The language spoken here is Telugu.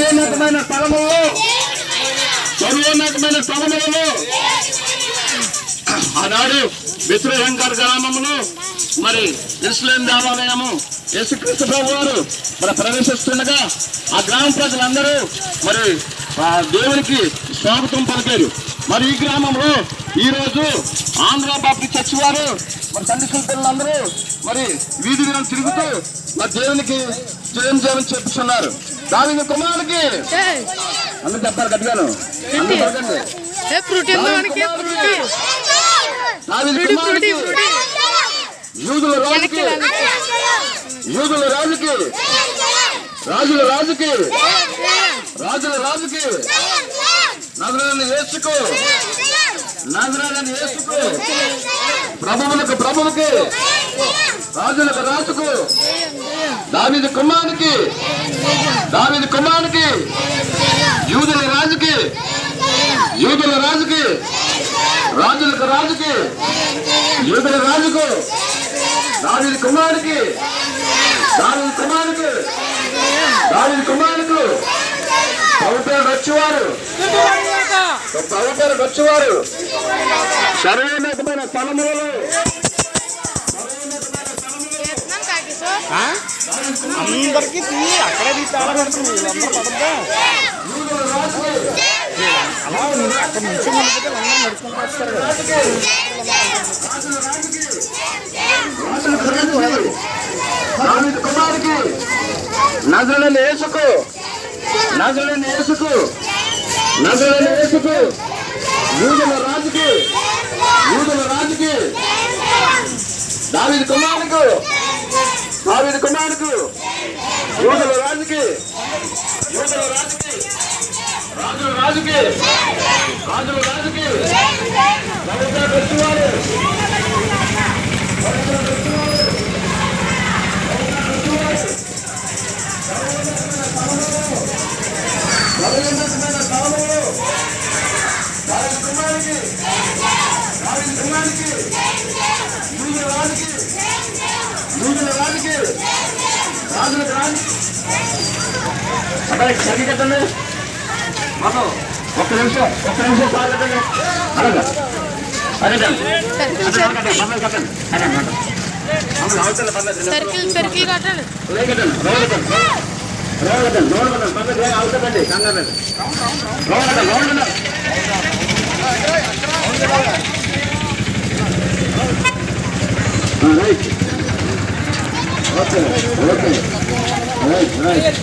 సర్వోన్నతమైన స్థలములు సర్వోన్నతమైన స్థలములలో ఆనాడు విశ్వశంకర్ గ్రామంలో మరి ఇస్లేం దేవాలయము యేసుక్రీస్తు ప్రభు వారు మరి ప్రవేశిస్తుండగా ఆ గ్రామ ప్రజలందరూ మరి ఆ దేవునికి స్వాగతం పలికారు. మరి ఈ గ్రామంలో ఈరోజు ఆంధ్ర బాప్టిస్ట్ చర్చి వారు మరి తండ్రి పిల్లలందరూ మరి వీధి తిరుగుతూ మరి దేవునికి జయం జయం చెప్పుతున్నారు దాని కుమారునికి. అందరు చెప్పాలి గట్టిగాను. యూదుల రాజుకి. యూదుల రాజుకి. రాజుల రాజుకి. రాజుల రాజుకి. నజరైన యేసుకు. నజరైన యేసుకు. ప్రభువులకు ప్రభువుకి. రాజులకు రాజుకు. దావిది కుమారునికి. దావిది కుమారునికి. యూదుల రాజుకి. యూదుల రాజుకి. రాజులకు రాజుకి. యూదుల రాజుకు. దావిది కుమారునికి. దావిది కుమారునికి. దావిది కుమారుకు ప్రభు వచ్చేవారు ప్రభు వచ్చేవారు సర్వోన్నతమైన స్థలములలో అందరికి తీయి అక్కడే తీసి చాలా పెడుతుంది వీళ్ళందరూ పడద్దా అలా అక్కడ నుంచి ముందుకు అందరూ నడుచుకుంటూ వస్తారు. కదా వేసుకు కుమారుకి వేసుకు యేసుకు. వేసుకు యూదుల రాజుకి యూదుల రాజుకి. దావీదు కుమారుకు దావీదు కుమారుకు యూదుల రాజుకి. యూదుల రాజుకి. రాజుల రాజుకి. రాజుల రాజుకి. ప్రభుత్వ వచ్చేవారు బలవంతమైన స్థలములో రాజుకి రాజుకి రాజులకు రాజు. అబ్బాయి సరి కట్టండి మాకు ఒక్క నిమిషం ఒక్క నిమిషం సార్ కట్టండి అలాగా అడగండి. కట్టండి పర్లేదు కట్టండి అడగండి కట్టండి సర్కిల్ సర్కిల్ కట్టండి. లేకటండి రోడ్డు రోడ్డు రోడ్డు పక్కన అవుతుందండి కంగారు road road right. Okay okay right right